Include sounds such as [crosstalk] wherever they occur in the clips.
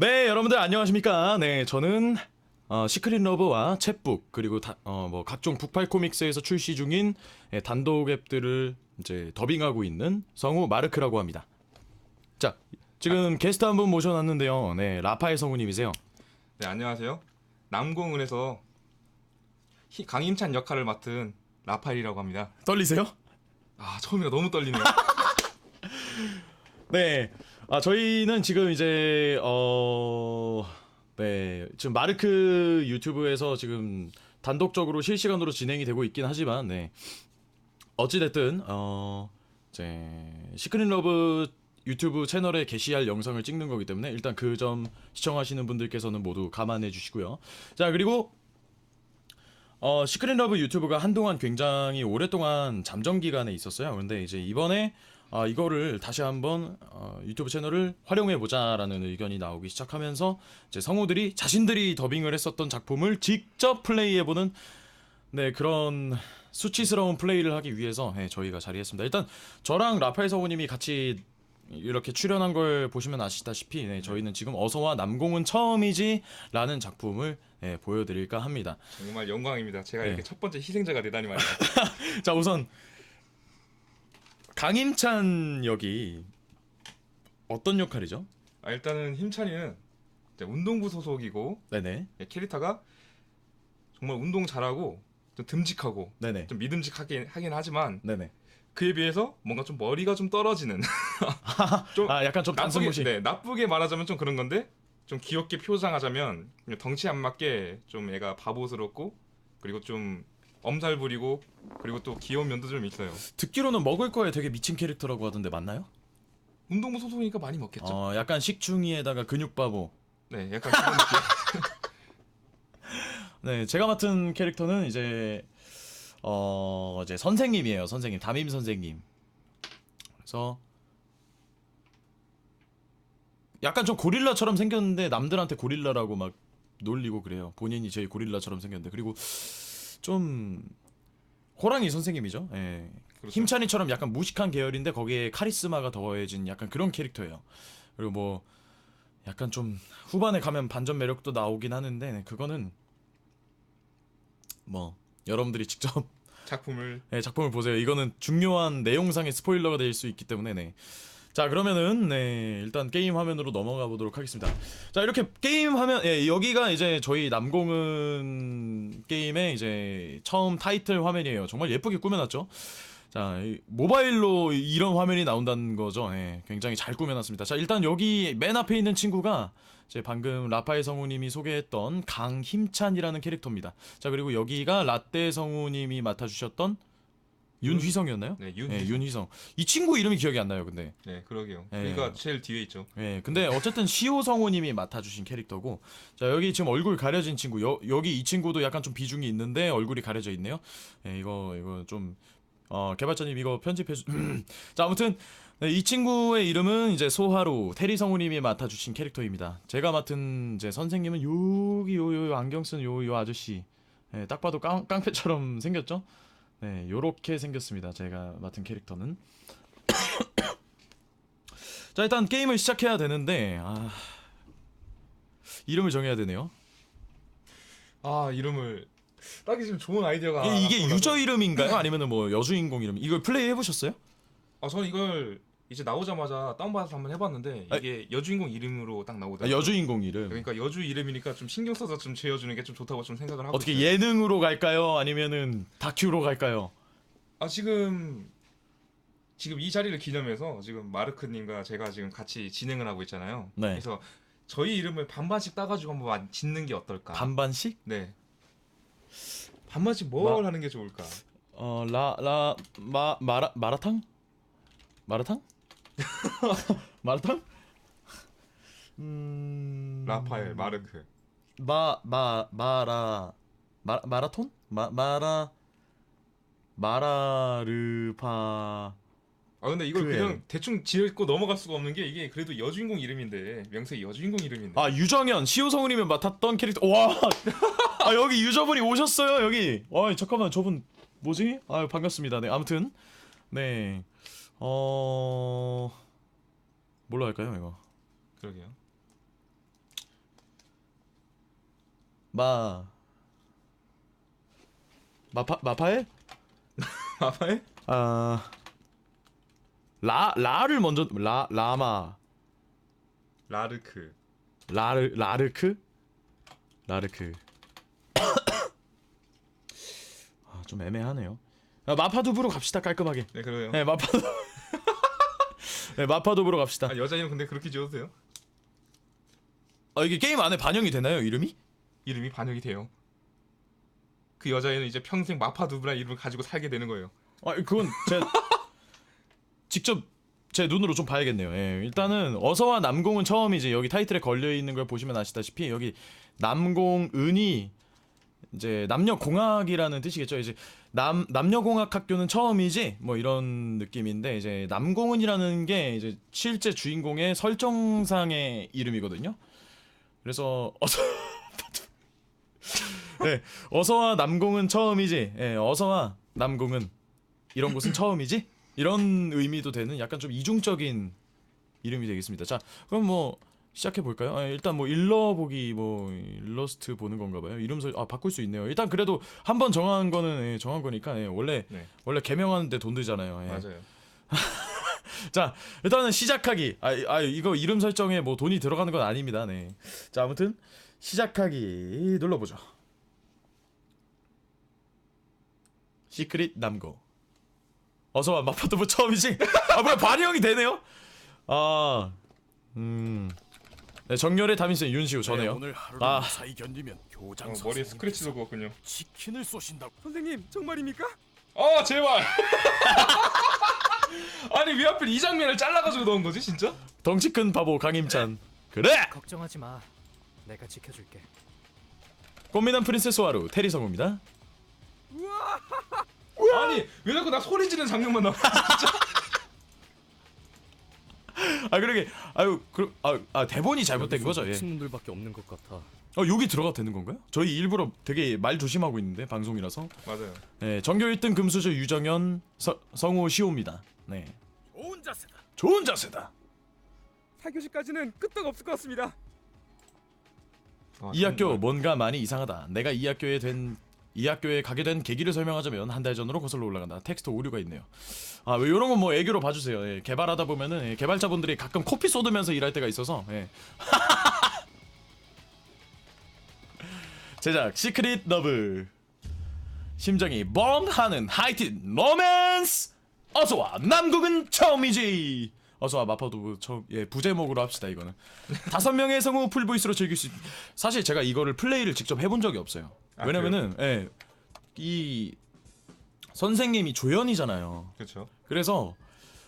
네, 여러분들 안녕하십니까? 네, 저는 어, 시크릿 러브와 챗북 그리고 다, 어, 뭐 각종 북팔 코믹스에서 출시 중인 예, 단독 앱들을 이제 더빙하고 있는 성우 마르크라고 합니다. 자, 지금 게스트 한 분 모셔놨는데요. 네, 라파엘 성우님이세요. 네 안녕하세요. 남공은에서 히- 강임찬 역할을 맡은 라파엘이라고 합니다. 떨리세요? 아 처음이라 너무 떨리네요. [laughs] 네. 아, 저희는 지금 이제, 어, 네. 지금 마르크 유튜브에서 지금 단독적으로 실시간으로 진행이 되고 있긴 하지만, 네. 어찌 됐든, 어, 이제, 시크릿 러브 유튜브 채널에 게시할 영상을 찍는 거기 때문에 일단 그 점 시청하시는 분들께서는 모두 감안해 주시고요. 자, 그리고 어, 시크릿 러브 유튜브가 한동안 굉장히 오랫동안 잠정 기간에 있었어요. 근데 이제 이번에 아, 이거를 다시 한번 어, 유튜브 채널을 활용해 보자라는 의견이 나오기 시작하면서 이제 성우들이 자신들이 더빙을 했었던 작품을 직접 플레이해 보는 네 그런 수치스러운 플레이를 하기 위해서 네, 저희가 자리했습니다. 일단 저랑 라파엘 성우님이 같이 이렇게 출연한 걸 보시면 아시다시피 네, 저희는 지금 어서와 남공은 처음이지라는 작품을 네, 보여드릴까 합니다. 정말 영광입니다. 제가 네. 이렇게 첫 번째 희생자가 되다니 말이야. [laughs] 자 우선 강임찬 역이 어떤 역할이죠? 아, 일단은 힘찬이는 이제 운동부 소속이고 네네. 예, 캐릭터가 정말 운동 잘하고 좀 듬직하고 네네. 좀 믿음직하긴 하긴 하지만 네네. 그에 비해서 뭔가 좀 머리가 좀 떨어지는 [laughs] [laughs] 좀 아 약간 좀 나쁘게 단순무시. 네, 나쁘게 말하자면 좀 그런 건데 좀 귀엽게 표장하자면 덩치 안 맞게 좀 애가 바보스럽고 그리고 좀 엄살 부리고 그리고 또 귀여운 면도 좀 있어요. 듣기로는 먹을 거에 되게 미친 캐릭터라고 하던데 맞나요? 운동부 소속이니까 많이 먹겠죠. 어 약간 식충이에다가 근육바보 네, 약간 그런 느낌. [laughs] 네 제가 맡은 캐릭터는 이제 어 이제 선생님이에요 선생님 담임 선생님 그래서 약간 좀 고릴라처럼 생겼는데 남들한테 고릴라라고 막 놀리고 그래요 본인이 제일 고릴라처럼 생겼는데 그리고 좀 호랑이 선생님이죠 예. 그렇죠. 힘찬이처럼 약간 무식한 계열인데 거기에 카리스마가 더해진 약간 그런 캐릭터예요 그리고 뭐 약간 좀 후반에 가면 반전 매력도 나오긴 하는데 네, 그거는 뭐 여러분들이 직접 작품을 네, 작품을 보세요. 이거는 중요한 내용상의 스포일러가 될 수 있기 때문에 네. 자 그러면은 네 일단 게임 화면으로 넘어가 보도록 하겠습니다. 자 이렇게 게임 화면 예, 여기가 이제 저희 남공은 게임의 이제 처음 타이틀 화면이에요. 정말 예쁘게 꾸며놨죠. 자 이- 모바일로 이런 화면이 나온다는 거죠. 예, 굉장히 잘 꾸며놨습니다. 자 일단 여기 맨 앞에 있는 친구가 이제 방금 라파엘 성우님이 소개했던 강힘찬이라는 캐릭터입니다. 자 그리고 여기가 라떼 성우님이 맡아주셨던 윤휘성이었나요? 네, 윤. 네, 네, 윤희성. 이 친구 이름이 기억이 안 나요, 근데. 그러게요. 네. 그러니까 제일 뒤에 있죠. 예, 근데 어쨌든 시호 성우님이 맡아주신 캐릭터고, 자 여기 지금 얼굴 가려진 친구, 여, 여기 이 친구도 약간 좀 비중이 있는데 얼굴이 가려져 있네요. 예, 이거 이거 좀 어, 개발자님 이거 편집해 주. [clears throat] 자 아무튼 네, 이 친구의 이름은 이제 소하루 테리 성우님이 맡아주신 캐릭터입니다. 제가 맡은 이제 선생님은 여기 요요 안경 쓴 요 요 아저씨, 예, 딱 봐도 깡, 깡패처럼 생겼죠? 네, 요렇게 생겼습니다. 제가 맡은 캐릭터는. [coughs] 자 일단 게임을 시작해야 되는데 아 이름을 정해야 되네요. 아 이름을 딱히 지금 좋은 아이디어가. 이게, 이게 유저 이름인가요? 아니면은 뭐 여주인공 이름? 이걸 플레이 해보셨어요? 아 저는 이걸 이제 나오자마자 다운받아서 한번 해봤는데 이게 여주인공 이름으로 딱 아, 나오더라고요. 여주인공 이름. 그러니까 여주 이름이니까 좀 신경 써서 좀 지어주는 게 좀 좋다고 좀 생각을 하고 어떻게 있어요. 예능으로 갈까요? 아니면은 다큐로 갈까요? 아 지금 지금 이 자리를 기념해서 지금 마르크님과 제가 지금 같이 진행을 하고 있잖아요. 네. 그래서 저희 이름을 반반씩 따가지고 한번 짓는 게 어떨까? 반반씩? 네. 반반씩 뭘 마- 하는 게 좋을까? 어라라마 마라 마라탕? 마라탕? [laughs] 마라탕? 음 라파엘, 마르크. 마 마 마라 마 마라톤? 마 마라 마라르파 아 근데 이걸 그래. 그냥 대충 지을고 넘어갈 수가 없는 게 이게 그래도 여주인공 이름인데 명색이 여주인공 이름인데. 아 유정현 시호 성우님이 맡았던 캐릭터 와 [laughs] 아, 여기 유저분이 오셨어요 여기 와 잠깐만 저분 뭐지 아 반갑습니다 네 아무튼 네 어 뭘로 할까요 이거 그러게요. 마 마파 마파에 아파해? [laughs] 아 라, 라를 먼저 라 라마 라르크. 라르 라르크 라르크 [coughs] 아, 좀 애매하네요. 아, 마파두부로 갑시다 깔끔하게. 네 그래요. 네 마파두 네 마파두부로 갑시다. 아, 여자 이름 근데 그렇게 지어도 돼요? 아 이게 게임 안에 반영이 되나요 이름이? 이름이 반영이 돼요. 그 여자애는 이제 평생 마파두부란 이름을 가지고 살게 되는 거예요. 아 그건 제 [laughs] 직접 제 눈으로 좀 봐야겠네요. 예, 일단은 어서와 남공은 처음이지 여기 타이틀에 걸려 있는 걸 보시면 아시다시피 여기 남공은이 이제 남녀 공학이라는 뜻이겠죠. 이제 남 남녀공학 학교는 처음이지 뭐 이런 느낌인데 이제 남공은이라는 게 이제 실제 주인공의 설정상의 이름이거든요. 그래서 어서 [laughs] 네, 어서와 남공은 처음이지. 예, 어서와 남공은 이런 곳은 처음이지? 이런 의미도 되는 약간 좀 이중적인 이름이 되겠습니다. 자, 그럼 뭐 시작해 볼까요? 아, 일단 뭐 일러 보기 뭐 일러스트 보는 건가 봐요. 이름 설 아, 바꿀 수 있네요. 일단 그래도 한 번 정한 거는 예, 정한 거니까 예, 원래 네. 원래 개명하는데 돈 들잖아요. 예. 맞아요. [laughs] 자, 일단은 시작하기. 아, 아 이거 이름 설정에 뭐 돈이 들어가는 건 아닙니다. 네. 자, 아무튼 시작하기 눌러 보죠. 시크릿 남고. 어서 와 마파도부 처음이지? [laughs] 아 뭐야 반영이 되네요? 아, 음, 네, 정렬의 담임쌤 윤시우 전해요. 오늘 하루를 아. 무사히 견디면 교장 어, 선생님 머리에 스크래치도 그었군요. 치킨을 쏘신다고 선생님 정말입니까? 어 제발. [laughs] 아니 왜 하필 이 장면을 잘라가지고 넣은 거지 진짜? 덩치 큰 바보 강임찬. 그래. 걱정하지 마. 내가 지켜줄게. 꽃미남 프린세스 와루 테리 성우입니다. 아니 왜 자꾸 나 소리 지르는 장면만 나와? [laughs] 아 그러게 아유 그, 아, 아 대본이 잘못된 거죠. 예. 친분들밖에 없는 것 같아. 어 여기 들어가 되는 건가요? 저희 일부러 되게 말 조심하고 있는데 방송이라서. 맞아요. 네, 전교 1등 금수저 유정현 서, 성우 시호입니다. 네. 좋은 자세다 좋은 자세다. 4교시까지는 끄떡 없을 것 같습니다. 아, 이 학교. 뭔가 많이 이상하다. 내가 이 학교에 된 이 학교에 가게 된 계기를 설명하자면 한 달 전으로 거슬러 올라간다. 텍스트 오류가 있네요. 아, 왜 이런 건 뭐 애교로 봐주세요. 예, 개발하다 보면은 예, 개발자분들이 가끔 코피 쏟으면서 일할 때가 있어서. 예. [laughs] 제작 시크릿 너블 심정이 뻥하는 하이틴 로맨스 어서와 남국은 처음이지 어서 와 마파도 처음 예 부제목으로 합시다 이거는. 다섯 명의 성우 풀보이스로 즐길 수 있... 사실 제가 이거를 플레이를 직접 해본 적이 없어요. 아, 왜냐면은 예이 선생님이 조연이잖아요. 그렇죠. 그래서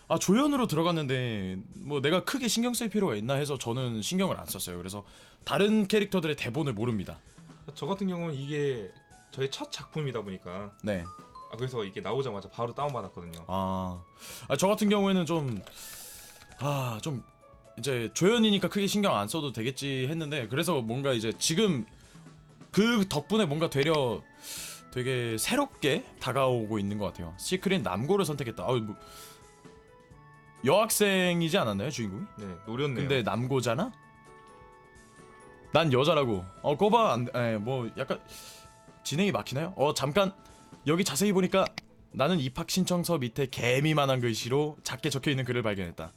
아 조연으로 들어갔는데 뭐 내가 크게 신경 쓸 필요가 있나 해서 저는 신경을 안 썼어요. 그래서 다른 캐릭터들의 대본을 모릅니다. 저 같은 경우는 이게 저의 첫 작품이다 보니까. 네. 아 그래서 이게 나오자마자 바로 다운 받았거든요. 아, 아, 저 같은 경우에는 좀, 아, 좀, 이제 조연이니까 크게 신경 안 써도 되겠지 했는데, 그래서 뭔가 이제 지금 그 덕분에 뭔가 되려 되게 새롭게 다가오고 있는 것 같아요. 시크릿 남고를 선택했다. 아, 뭐, 여학생이지 않았나요, 주인공이? 네 노렸네요. 근데 남고잖아? 난 여자라고. 어, 꼬바 안, 에, 뭐, 약간, 진행이 막히나요? 어, 잠깐, 여기 자세히 보니까 나는 입학 신청서 밑에 개미만한 글씨로 작게 적혀 있는 글을 발견했다.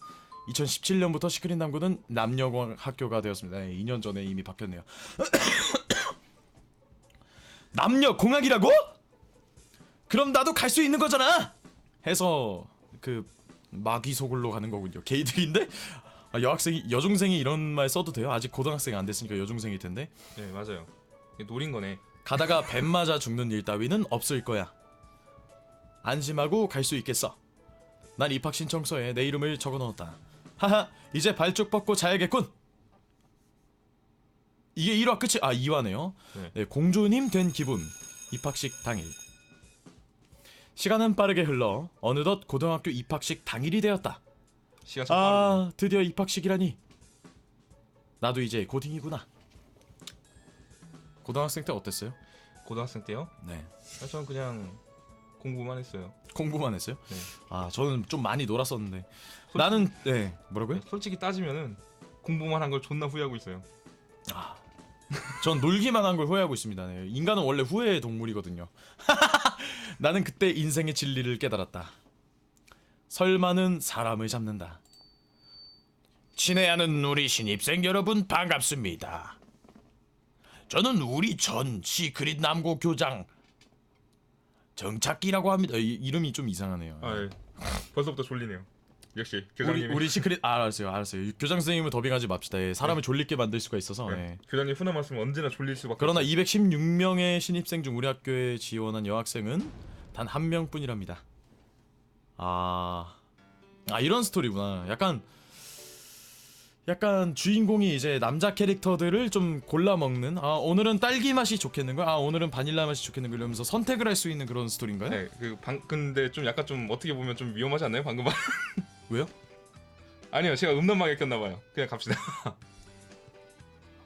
2017년부터 시크릿 남고는 남녀공 학교가 되었습니다. 네, 2년 전에 이미 바뀌었네요. [coughs] 남녀공학이라고? 그럼 나도 갈 수 있는 거잖아. 해서 그 마귀 소굴로 가는 거군요. 게이득인데? 아, 여학생이 여중생이 이런 말 써도 돼요? 아직 고등학생 안 됐으니까 여중생일 텐데. 네 맞아요. 이게 노린 거네. 가다가 뱀 맞아 죽는 일 따위는 없을 거야. 안심하고 갈 수 있겠어. 난 입학 신청서에 내 이름을 적어 넣었다. 하하, 이제 발쭉 뻗고 자야겠군. 이게 1화 끝이 아 2화네요. 네. 네, 공주님 된 기분. 입학식 당일. 시간은 빠르게 흘러 어느덧 고등학교 입학식 당일이 되었다. 시간 참 빠르네. 아, 드디어 입학식이라니. 나도 이제 고딩이구나. 고등학생 때 어땠어요? 고등학생 때요? 네. 아, 저는 그냥 공부만 했어요. 공부만 했어요? 네. 아, 저는 좀 많이 놀았었는데. 나는 네, 뭐라고요? 솔직히 따지면은 공부만 한 걸 존나 후회하고 있어요. 아. 전 놀기만 한 걸 후회하고 있습니다. 네. 인간은 원래 후회의 동물이거든요. [laughs] 나는 그때 인생의 진리를 깨달았다. 설마는 사람을 잡는다. 친애하는 우리 신입생 여러분 반갑습니다. 저는 우리 전 시크릿 남고 교장 정착기라고 합니다. 이, 이름이 좀 이상하네요. 아, 예. 벌써부터 졸리네요. 역시 우리 교장님이 우리 시크릿 아, 알았어요, 알았어요. 교장 선생님을 더빙하지 맙시다. 예, 사람을 졸리게 만들 수가 있어서. 네. 예. 교장님 훈화 말씀 언제나 졸릴 수밖에. 그러나 216명의 신입생 중 우리 학교에 지원한 여학생은 단 한 명뿐이랍니다. 아, 아 이런 스토리구나. 약간 약간 주인공이 이제 남자 캐릭터들을 좀 골라 먹는. 아 오늘은 딸기 맛이 좋겠는 거야. 아 오늘은 바닐라 맛이 좋겠는 거 이러면서 선택을 할 수 있는 그런 스토리인가요? 네, 그 방 근데 좀 약간 좀 어떻게 보면 좀 위험하지 않나요? 방금 말. [laughs] 왜요? 아니요, 제가 음란마게 꼈나 봐요. 그냥 갑시다. [laughs]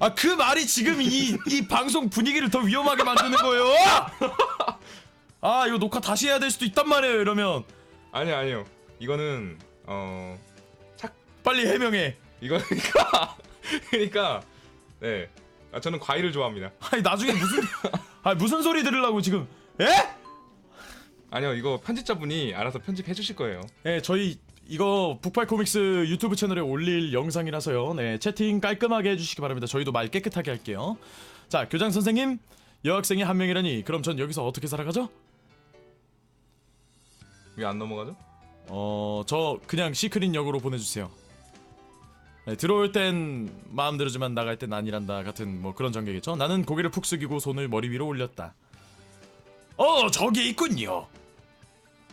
아 그 말이 지금 이 이 방송 분위기를 더 위험하게 만드는 거예요. 아 이거 녹화 다시 해야 될 수도 있단 말이에요. 이러면 아니요, 아니요. 이거는 어 빨리 해명해. 이거 그러니까 [laughs] 그러니까 네. 아, 저는 과일을 좋아합니다. 아니 나중에 무슨 아 무슨 소리 들으려고 지금 에? 아니요, 이거 편집자분이 알아서 편집해 주실 거예요. 네 저희 이거 북팔 코믹스 유튜브 채널에 올릴 영상이라서요. 네 채팅 깔끔하게 해주시기 바랍니다. 저희도 말 깨끗하게 할게요. 자 교장 선생님 여학생이 한 명이라니 그럼 전 여기서 어떻게 살아가죠? 왜 안 넘어가죠? 어 저 그냥 시크릿 역으로 보내주세요. 네, 들어올 땐 마음대로지만 나갈 땐 아니란다 같은 뭐 그런 전개겠죠. 나는 고개를 푹 숙이고 손을 머리 위로 올렸다. 어 저기 있군요.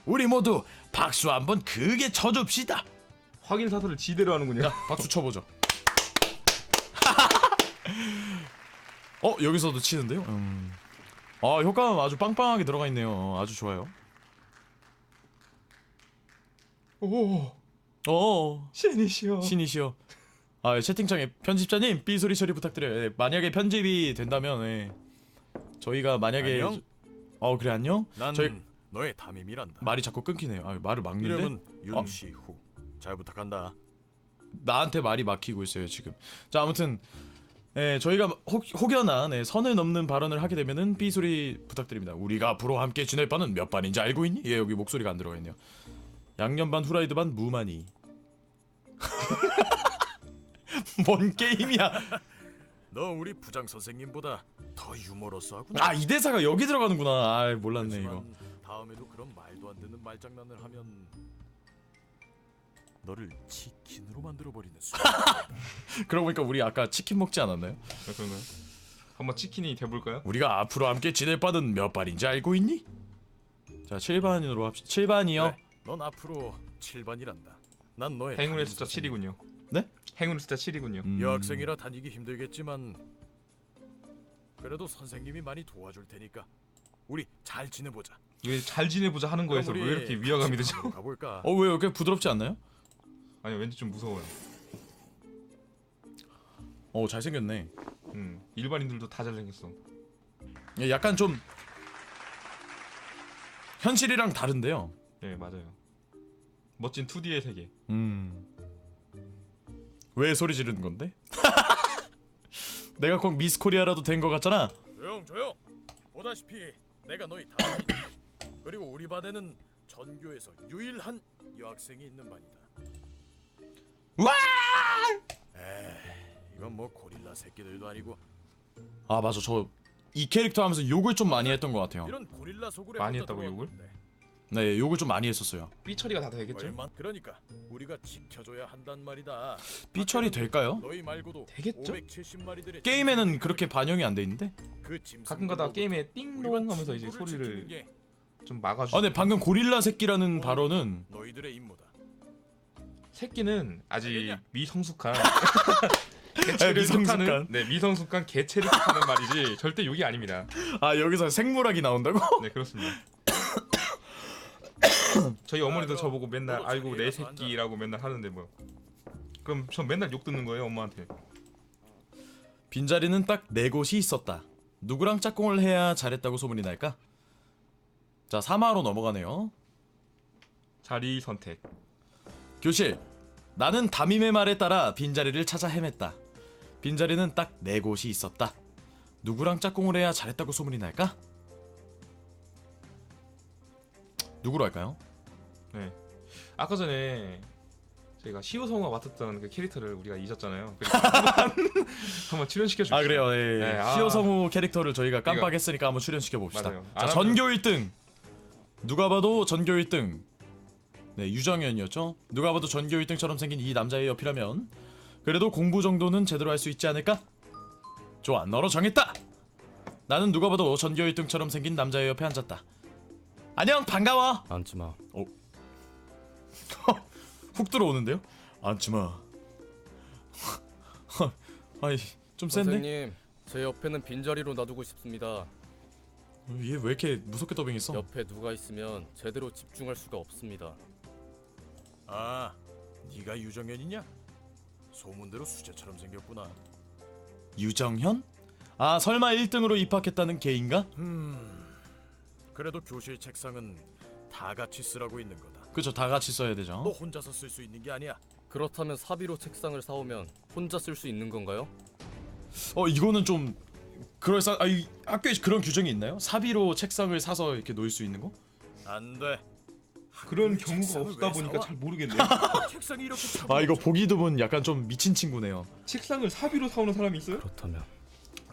우리 모두 박수 한번 크게 쳐줍시다. 확인 사설을 지대로 하는군요. 박수 쳐보죠. [laughs] 어 여기서도 치는데요? 음. 아 효과음 아주 빵빵하게 들어가 있네요. 어, 아주 좋아요. 오, 어 신이시여. 신이시여. 아 채팅창에 편집자님 삐 소리 처리 부탁드려요. 예, 만약에 편집이 된다면 예. 저희가 만약에 안녕? 어 그래 안녕? 난 저희 너의 담임이란다. 말이 자꾸 끊기네요. 아 말을 막는데 이름은 윤시후. 잘 부탁한다. 나한테 말이 막히고 있어요 지금. 자 아무튼 예, 저희가 혹, 혹여나 네, 선을 넘는 발언을 하게 되면은 삐 소리 부탁드립니다. 우리가 앞으로 함께 지낼 바는 몇 반인지 알고 있니? 예 여기 목소리가 안 들어가 있네요. 양념 반 후라이드 반 무마니. [laughs] [laughs] 뭔 게임이야? 너 우리 부장 선생님보다 더 유머러스하구나. 아 이 대사가 여기 들어가는구나. 아 몰랐네 이거. 하지만 다음에도 그런 말도 안 되는 말장난을 하면 너를 치킨으로 만들어 버리는 수. [laughs] 그러고 보니까 우리 아까 치킨 먹지 않았나요? 아, 그런가요? 한번 치킨이 돼볼까요? 우리가 앞으로 함께 지낼 바는 몇 반인지 알고 있니? 자 7반으로 합시다. 7반이요. 그래, 넌 앞으로 7반이란다. 난 너의 행운의 담임 숫자 선생님. 7이군요. 네? 행운의 숫자 7이군요. 음. 여학생이라 다니기 힘들겠지만 그래도 선생님이 많이 도와줄 테니까 우리 잘 지내보자. 이게 잘 지내보자 하는 거에서 왜 이렇게 위화감이 되죠? 가볼까? 어 왜요? 꽤 부드럽지 않나요? 아니 왠지 좀 무서워요. 어 잘생겼네. 음 일반인들도 다 잘생겼어. 예, 약간 좀 현실이랑 다른데요. 네 맞아요. 멋진 2D의 세계. 음. 왜 소리 지르는 건데? [laughs] 내가 꼭 미스 코리아라도 된 것 같잖아. 조용 조용. 보다시피 내가 너희 담임이다. 그리고 우리 반에는 전교에서 유일한 여학생이 있는 반이다. 와! 이건 뭐 고릴라 새끼들도 아니고 아 맞아 저 이 캐릭터 하면서 욕을 좀 많이 했던 것 같아요. 이런 고릴라 소굴에 많이 혼자 했다고, 욕을? 들어왔는데 네 욕을 좀 많이 했었어요. 삐 처리가 다 되겠죠? 얼마 그러니까 우리가 지켜줘야 한단 말이다. 삐 처리 될까요? 너희 말고도 되겠죠? 570마리들의 게임에는 그렇게 반영이 안 돼 있는데? 그 가끔가다 게임에 띵동 하면서 이제 소리를 좀 막아주. 아 근데 방금 고릴라 새끼라는 발언은 너희들의 임무다. 새끼는 아직 알겠냐? 미성숙한 [laughs] 네, 개체를 미성숙한. 뜻하는 네 미성숙한 개체를 뜻하는 말이지 절대 욕이 아닙니다. 아 여기서 생물학이 나온다고? 네 그렇습니다. [coughs] 저희 어머니도 야, 저보고 맨날 아이고 내 새끼라고 맨날 하는데 뭐 그럼 전 맨날 욕 듣는 거예요 엄마한테. 빈자리는 딱 네 곳이 있었다. 누구랑 짝꿍을 해야 잘했다고 소문이 날까? 자 3화로 넘어가네요. 자리 선택. 교실. 나는 담임의 말에 따라 빈자리를 찾아 헤맸다. 빈자리는 딱 네 곳이 있었다. 누구랑 짝꿍을 해야 잘했다고 소문이 날까? 누구로 할까요? 네. 아까 전에 저희가 시오성우가 맡았던 그 캐릭터를 우리가 잊었잖아요. 그래서 [laughs] 한번, 한번 출연시켜 줍시다. 아 그래요. 예. 네, 아. 시어성우 캐릭터를 저희가 깜빡했으니까 한번 출연시켜 봅시다. 맞아요. 자안 전교 1등 누가 봐도 전교 1등 네 유정현이었죠. 누가 봐도 전교 1등처럼 생긴 이 남자의 옆이라면 그래도 공부 정도는 제대로 할 수 있지 않을까? 좋아 너로 정했다. 나는 누가 봐도 전교 1등처럼 생긴 남자의 옆에 앉았다. 안녕 반가워. 앉지 마. [laughs] 훅 들어오는데요? 앉지마. [laughs] 아이 좀 센데? 선생님, 제 옆에는 빈자리로 놔두고 싶습니다. 얘 왜 이렇게 무섭게 더빙했어? 옆에 누가 있으면 제대로 집중할 수가 없습니다. 아, 네가 유정현이냐? 소문대로 수제처럼 생겼구나. 유정현? 아 설마 1등으로 입학했다는 개인가? 그래도 교실 책상은 다 같이 쓰라고 있는 거다. 그쵸 다 같이 써야 너 되죠 혼자서 쓸 수 있는 게 아니야. 그렇다면 사비로 책상을 사오면 혼자 쓸 수 있는 건가요? 어 이거는 좀 그럴싸 아 이, 학교에 그런 규정이 있나요? 사비로 책상을 사서 이렇게 놓을 수 있는 거? 안 돼. 그런 그 경우가 책상을 없다 왜 보니까 사와? 잘 모르겠네. [laughs] 책상이 이렇게 [laughs] 아 이거 보기 드문 약간 좀 미친 친구네요 책상을 사비로 사오는 사람이 있어요? 그렇다면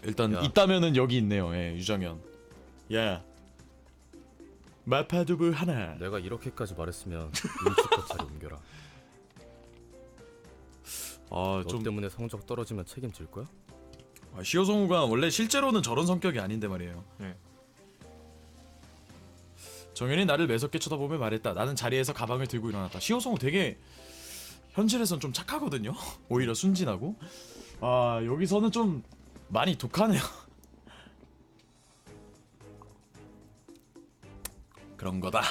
일단 야. 있다면은 여기 있네요 예 유정현 야 마파두부 하나 내가 이렇게까지 말했으면 눈치껏 자리 옮겨라. 너 아좀 때문에 성적 떨어지면 책임질 거야? 아, 시어성우가 원래 실제로는 저런 성격이 아닌데 말이에요 네. 정현이 나를 매섭게 쳐다보며 말했다. 나는 자리에서 가방을 들고 일어났다. 시호성우 되게 현실에선 좀 착하거든요. [laughs] 오히려 순진하고. 아 여기서는 좀 많이 독하네요. 그런 거다.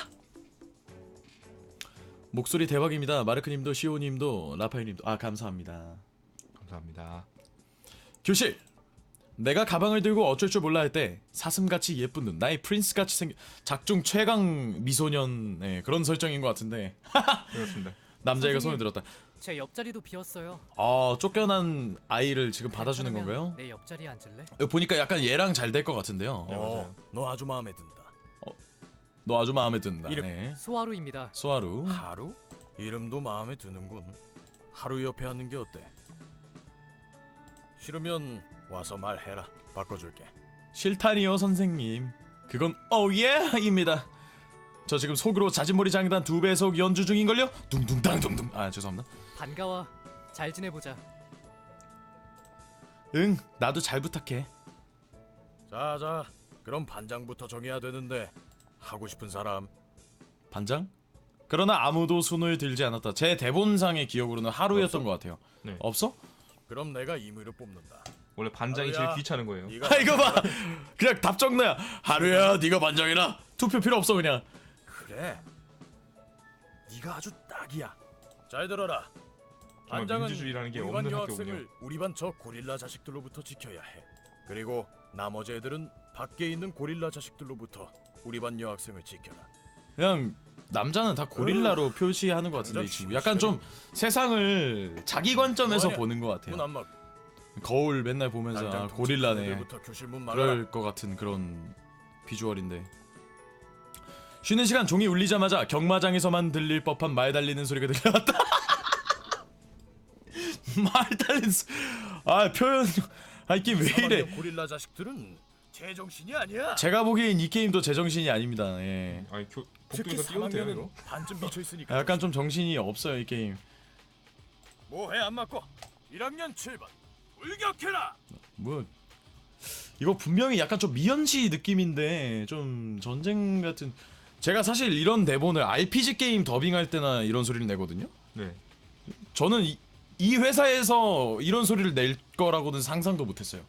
목소리 대박입니다. 마르크님도 시오님도 라파엘님도 아 감사합니다. 감사합니다. 교실. 내가 가방을 들고 어쩔 줄 몰라 할 때 사슴같이 예쁜 눈 나의 프린스같이 생긴 작중 최강 미소년 네, 그런 설정인 것 같은데 그렇습니다. [laughs] 남자애가 선생님. 손을 들었다 제 옆자리도 비었어요. 아 쫓겨난 아이를 지금 받아주는 건가요? 내 옆자리에 앉을래? 여기 보니까 약간 얘랑 잘 될 것 같은데요 네, 어. 너 아주 마음에 든다. 너 아주 마음에 든다 이름. 네. 소하루입니다. 소하루 하루? 이름도 마음에 드는군. 하루 옆에 앉는 게 어때? 싫으면 와서 말해라. 바꿔줄게. 실탄이요 선생님 그건 어예입니다 저 지금 속으로 자진몰이 장단 두 배속 연주 중인 걸요? 둥둥땅 둥둥 아 죄송합니다 반가워. 잘 지내보자. 응 나도 잘 부탁해 자자, 그럼 반장부터 정해야 되는데 하고 싶은 사람. 반장? 그러나 아무도 손을 들지 않았다. 제 대본상의 기억으로는 하루였던 것 같아요. 네. 없어? 그럼 내가 임의로 뽑는다. 원래 반장이 하루야. 제일 귀찮은 거예요. 네가 아 이거 봐. [laughs] 그냥 답 적나야. 하루야, 네가 반장이라. 투표 필요 없어 그냥. 그래. 네가 아주 딱이야. 잘 들어라. 정말 반장은 민주주의라는 게 우리 없는 반 학교군요. 여학생을 우리 반 저 고릴라 자식들로부터 지켜야 해. 그리고 나머지 애들은 밖에 있는 고릴라 자식들로부터 우리 반 여학생을 지켜라. 그냥 남자는 다 고릴라로 표시하는 것 같은데 이 친구. 약간 좀 세상을 자기 관점에서? 보는 것 같아요. 문안 막. 거울 맨날 보면서 아, 고릴라네. 부터 교실 문 막아라. 그럴 것 같은 그런 비주얼인데. 쉬는 시간 종이 울리자마자 경마장에서만 들릴 법한 말 달리는 소리가 들려왔다. [laughs] 말 달리는 소... 아 표현 아 이게 왜 이래? 고릴라 자식들은 제정신이 아니야. 제가 보기엔 이 게임도 제정신이 아닙니다. 예. 아니 교, 특히 복도에서 뛰어도 돼요 3학년은 이거? 반쯤 미쳐 있으니까. 약간 좀 정신이 없어요 이 게임. 뭐해 안 맞고 1학년 7반 돌격해라. 뭐 이거 분명히 약간 좀 미연시 느낌인데 좀 전쟁 같은. 제가 사실 이런 대본을 RPG 게임 더빙할 때나 이런 소리를 내거든요. 네. 저는 이, 이 회사에서 이런 소리를 낼 거라고는 상상도 못했어요.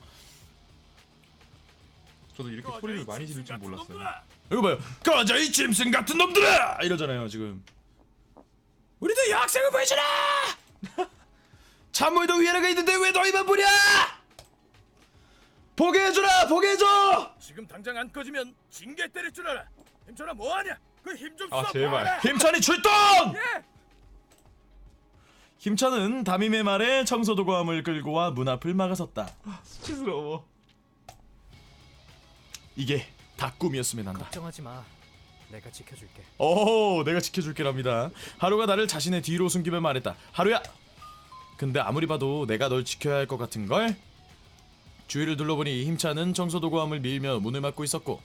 저도 이렇게 소리를 많이 지를 줄 몰랐어요. 이거 봐요. 꺼져 이 짐승 같은 놈들아! 이러잖아요 지금. 우리도 여학생을 보여주라! [laughs] 참물도 위에가 있는데 왜 너희만 보냐! 보게 해주라! 보게 해줘! 지금 당장 안 꺼지면 징계 때릴 줄 알아. 힘쳐라 뭐하냐? 그 힘좀 써. 아, 제발. 힘찬이 출동! 예! 힘찬은 담임의 말에 청소도구함을 끌고 와 문 앞을 막아섰다. 수치스러워. 이게 다 꿈이었으면 한다. 걱정하지 마. 내가 지켜줄게. 오, 내가 지켜줄게랍니다. 하루가 나를 자신의 뒤로 숨기며 말했다. 하루야. 근데 아무리 봐도 내가 널 지켜야 할 것 같은 걸. 주위를 둘러보니 힘차는 청소도구함을 밀며 문을 막고 있었고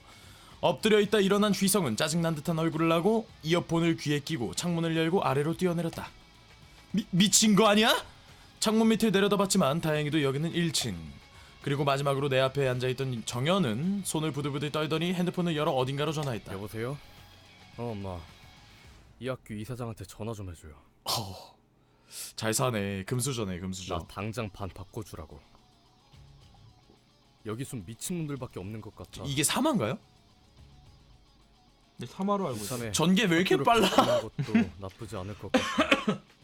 엎드려 있다 일어난 휘성은 짜증난 듯한 얼굴을 하고 이어폰을 귀에 끼고 창문을 열고 아래로 뛰어내렸다. 미, 미친 거 아니야? 창문 밑을 내려다봤지만 다행히도 여기는 1층. 그리고 마지막으로 내 앞에 앉아있던 정현은 손을 부들부들 떨더니 핸드폰을 열어 어딘가로 전화했다. 여보세요? 어 엄마. 이 학교 이사장한테 전화 좀 해줘요. 잘 사네 금수저네 나 금수저 당장 반 바꿔주라고. 여기 순 미친놈들밖에 없는 것 같아. 이게 3화인가요? 네, 3화로 알고 있어요. 참에 전개 왜 이렇게 빨라? 것도 나쁘지 않을 것 같아. [laughs]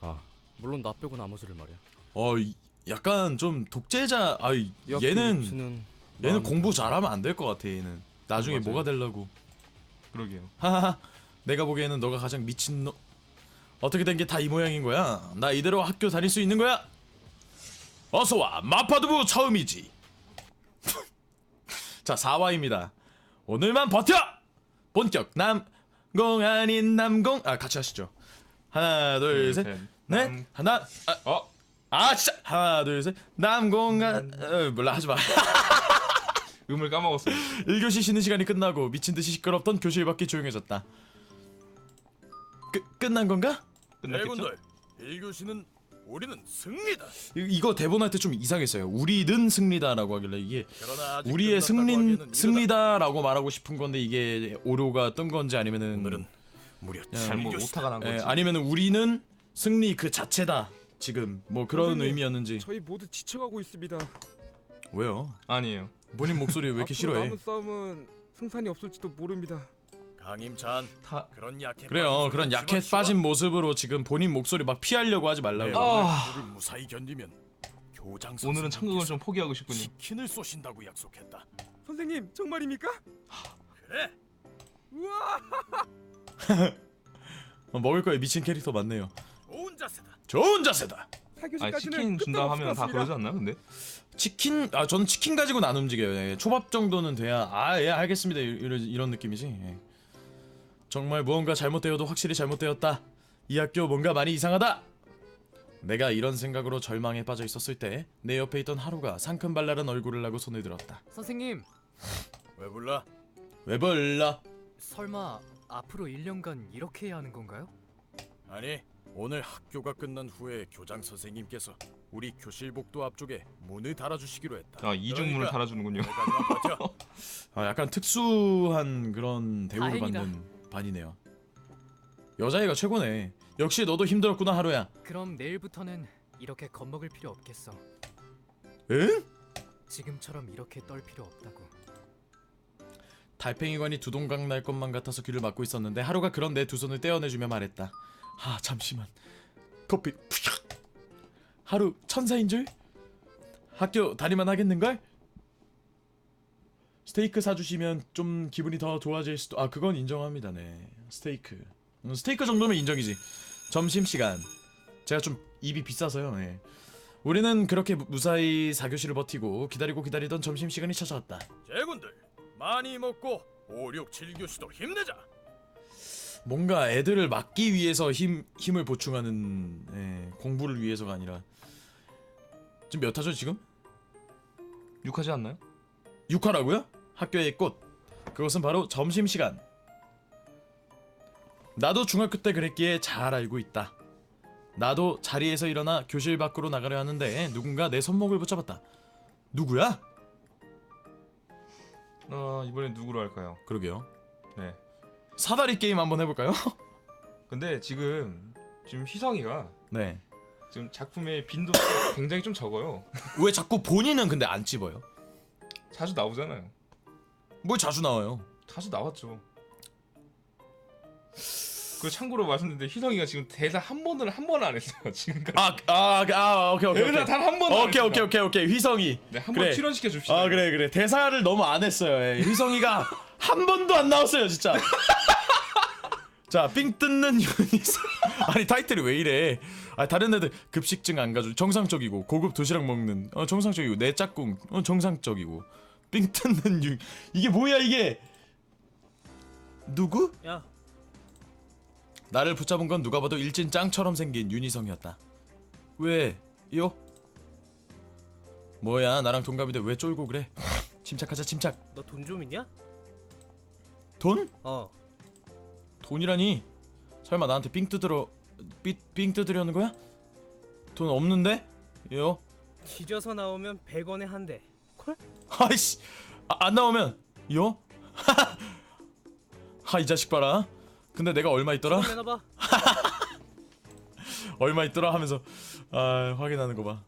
아. 물론 나 빼고 나머지를 말이야. 어 이- 약간 좀 독재자 아이 학교 얘는 얘는 마음에 공부 잘하면 안 될 것 같아 얘는. 나중에 맞아요. 뭐가 되려고. 그러게요. 하하하. 내가 보기에는 너가 가장 미친 놈 어떻게 된 게 다 이 모양인 거야? 나 이대로 학교 다닐 수 있는 거야? 어서 와 마파두부 처음이지. [laughs] 자 4화입니다. 오늘만 버텨! 본격 남공 아닌 남공. 아 같이 하시죠 하나 둘셋 셋, 넷 남- 하나 아, 어? 아 진짜 하나 둘 셋 남공간 어, 몰라 하지 마 [laughs] 음을 까먹었어요. 1교시 쉬는 시간이 끝나고 미친 듯이 시끄럽던 교실 밖이 조용해졌다 끝, 끝난 건가? 끝났겠죠? 대군들 1교시는 우리는 승리다. 이- 이거 대본할 때 좀 이상했어요 우리는 승리다라고 하길래 이게 그러나 아직 우리의 끝났다고 승리 하기에는 이르다. 승리다라고 말하고 싶은 건데 이게 오류가 뜬 건지 아니면은 오늘은 무려 잘못 7교시다. 오타가 난 예, 거지. 아니면은 우리는 승리 그 자체다 지금 뭐 그런 선생님. 의미였는지 저희 모두 지쳐가고 있습니다. 왜요? 아니에요. 본인 목소리 왜 이렇게 싫어해? 남은 싸움은 승산이 없을지도 모릅니다. 강임찬 다 그런 약해 그래요 빠진 그런 약해. 빠진 모습으로 지금 본인 목소리 막 피하려고 하지 말라고 네, 아. 오늘 우를 무사히 견디면 교장 오늘은 참극을 좀 포기하고 싶군요. 치킨을 쏘신다고 약속했다. 선생님 정말입니까? 그래. 우와! [laughs] 어, 먹을 거에 미친 캐릭터 많네요 좋은 자세다. 좋은 자세다 아니 4교시까지는 치킨 준다 하면 다 그러지 않나 근데? 치킨 아 저는 치킨 가지고는 안 움직여요. 예, 초밥 정도는 돼야 아 예 알겠습니다 이- 이런 이런 느낌이지. 예. 정말 무언가 잘못되어도 확실히 잘못되었다. 이 학교 뭔가 많이 이상하다. 내가 이런 생각으로 절망에 빠져 있었을 때 내 옆에 있던 하루가 상큼발랄한 얼굴을 하고 손을 들었다. 선생님, 왜 불러? 왜 불러? 설마 앞으로 1년간 이렇게 해야 하는 건가요? 아니 오늘 학교가 끝난 후에 교장 선생님께서 우리 교실 복도 앞쪽에 문을 달아주시기로 했다. 아 이중문을 그러니까 달아주는군요. 버텨. [laughs] 아 약간 특수한 그런 대우를 다행이다. 받는 반이네요. 여자애가 최고네. 역시 너도 힘들었구나 하루야. 그럼 내일부터는 이렇게 겁먹을 필요 없겠어. 응? 지금처럼 이렇게 떨 필요 없다고. 달팽이관이 두동강 날 것만 같아서 귀를 막고 있었는데 하루가 그런 내 두 손을 떼어내주며 말했다. 아 잠시만. 커피. 푸샥. 하루 천사인 줄? 학교 다니만 하겠는걸? 스테이크 사주시면 좀 기분이 더 좋아질 수도. 아 그건 인정합니다. 네. 스테이크. 음, 스테이크 정도면 인정이지. 점심 시간. 제가 좀 입이 비싸서요. 네. 우리는 그렇게 무- 무사히 4교시를 버티고 기다리고 기다리던 점심 시간이 찾아왔다. 제군들 많이 먹고 5, 6, 7교시도 힘내자. 뭔가 애들을 막기 위해서 힘 힘을 보충하는 예, 공부를 위해서가 아니라 지금 몇 화죠 지금? 욕하지 않나요? 6화라고요? 학교의 꽃 그것은 바로 점심 시간. 나도 중학교 때 그랬기에 잘 알고 있다. 나도 자리에서 일어나 교실 밖으로 나가려 하는데 누군가 내 손목을 붙잡았다. 누구야? 어 이번엔 누구로 할까요? 그러게요. 네. 사다리 게임 한번 해볼까요? [laughs] 근데 지금 지금 희성이가 네. 지금 작품의 빈도 [coughs] 굉장히 좀 적어요. [laughs] 왜 자꾸 본인은 근데 안 찝어요? 자주 나오잖아요. 뭘 자주 나와요? 자주 나왔죠. 그 참고로 말씀드린데 희성이가 지금 대사 한 번을 한 번 안 했어요 [laughs] 지금까지. 아, 아, 아, 오케이, 오케이, 오케이. 대사 단한 번. 오케이, 오케이, 오케이, 오케이. 휘성이. 네, 한 그래. 번 출연시켜 줍시다. 아, 그래, 그래. 대사를 너무 안 했어요. 예. 휘성이가 [laughs] 한 번도 안 나왔어요, 진짜. [laughs] 자, 삥 뜯는 유니스. 아니 타이틀이 왜 이래? 아 다른 애들 급식증 안 가지고 정상적이고 고급 도시락 먹는 어 정상적이고 내 짝꿍 어 정상적이고 삥 뜯는 유 이게 뭐야 이게 누구? 야, 나를 붙잡은 건 누가 봐도 일진 짱처럼 생긴 윤희성이었다. 왜 요? 뭐야 나랑 동갑인데 왜 쫄고 그래? 침착하자 침착. 너 돈 좀 있냐? 돈? 어. 돈이라니? 설마 나한테 삥 뜯으러 삥, 삥 뜯으려는 거야? 돈 없는데? 요? 뒤져서 나오면 100원에 한 대. 콜? 아이씨 아, 안 나오면 요? [laughs] 하이 자식 봐라. 근데 내가 얼마 있더라? 내놔봐. [laughs] 얼마 있더라 하면서 아 확인하는 거 봐.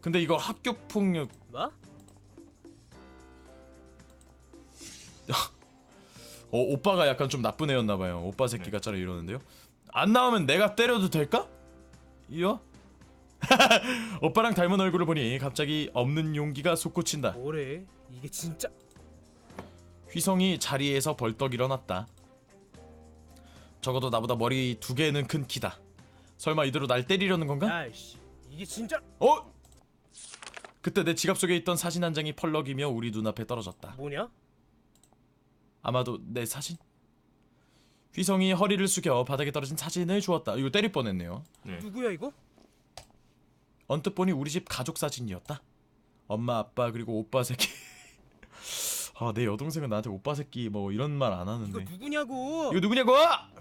근데 이거 학교 폭력 뭐? [laughs] 어, 오빠가 약간 좀 나쁜 애였나 봐요. 오빠 새끼 같잖아 이러는데요. 안 나오면 내가 때려도 될까? 이요? [laughs] 오빠랑 닮은 얼굴을 보니 갑자기 없는 용기가 솟구친다. 뭐래? 이게 진짜 휘성이 자리에서 벌떡 일어났다. 적어도 나보다 머리 두 개는 큰 키다. 설마 이대로 날 때리려는 건가? 아이씨. 이게 진짜 어? 그때 내 지갑 속에 있던 사진 한 장이 펄럭이며 우리 눈앞에 떨어졌다. 뭐냐? 아마도 내 사진? 휘성이 허리를 숙여 바닥에 떨어진 사진을 주었다. 이거 때릴 뻔했네요. 누구야 이거? 언뜻 보니 우리 집 가족 사진이었다. 엄마, 아빠 그리고 오빠 새끼. 아, 내 여동생은 나한테 오빠 새끼 뭐 이런 말안 이거 하는데. 누구냐고? 이거 누구냐고?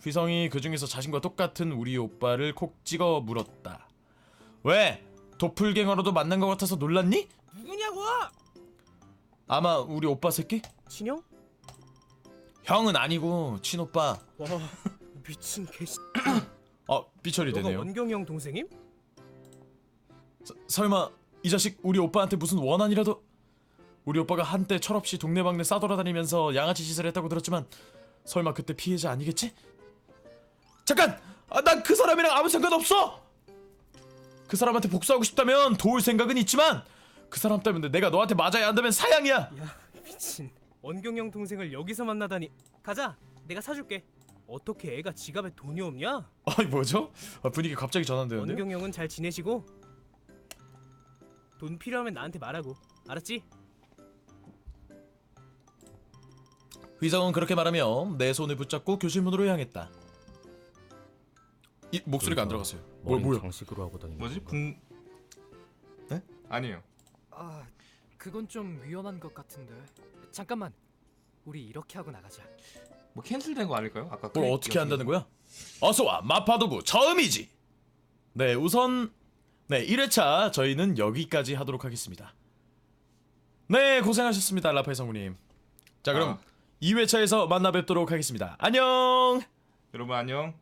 휘성이 그 중에서 자신과 똑같은 우리 오빠를 콕 찍어 물었다. 왜? 도플갱어로도 만난 것 같아서 놀랐니? 누구냐고? 아마 우리 오빠 새끼? 친형? 형은 아니고 친오빠. 와 미친 개씨. 어 삐처리 너가 되네요. 원경이 형 동생임? 서- 설마 이 자식 우리 오빠한테 무슨 원한이라도? 우리 오빠가 한때 철없이 동네방네 싸돌아다니면서 양아치 짓을 했다고 들었지만 설마 그때 피해자 아니겠지? 잠깐! 아, 난 그 사람이랑 아무 상관 없어! 그 사람한테 복수하고 싶다면 도울 생각은 있지만 그 사람 때문에 내가 너한테 맞아야 한다면 사양이야! 야 미친. 원경이 형 동생을 여기서 만나다니. 가자. 내가 사줄게. 어떻게 애가 지갑에 돈이 없냐? 아이 뭐죠? 아, 분위기 갑자기 전환되는데요? 원경 형은 잘 지내시고 돈 필요하면 나한테 말하고. 알았지? 휘성은 그렇게 말하며 내 손을 붙잡고 교실 문으로 향했다. 이 목소리가 안 들어갔어요. 뭐 뭐야? 장식으로 하고 다니는 뭐지? 건가? 분 네? 아니에요. 아, 그건 좀 위험한 것 같은데. 잠깐만. 우리 이렇게 하고 나가자. 뭐 캔슬된 거 아닐까요? 아까 뭘 클릭 어떻게 한다는 기억이- 거야? 어서 와 마파도구 처음이지. 네 우선 네 1회차 저희는 여기까지 하도록 하겠습니다. 네 고생하셨습니다 라파이 성우님. 자 그럼 아. 2회차에서 만나 뵙도록 하겠습니다. 안녕. 여러분 안녕.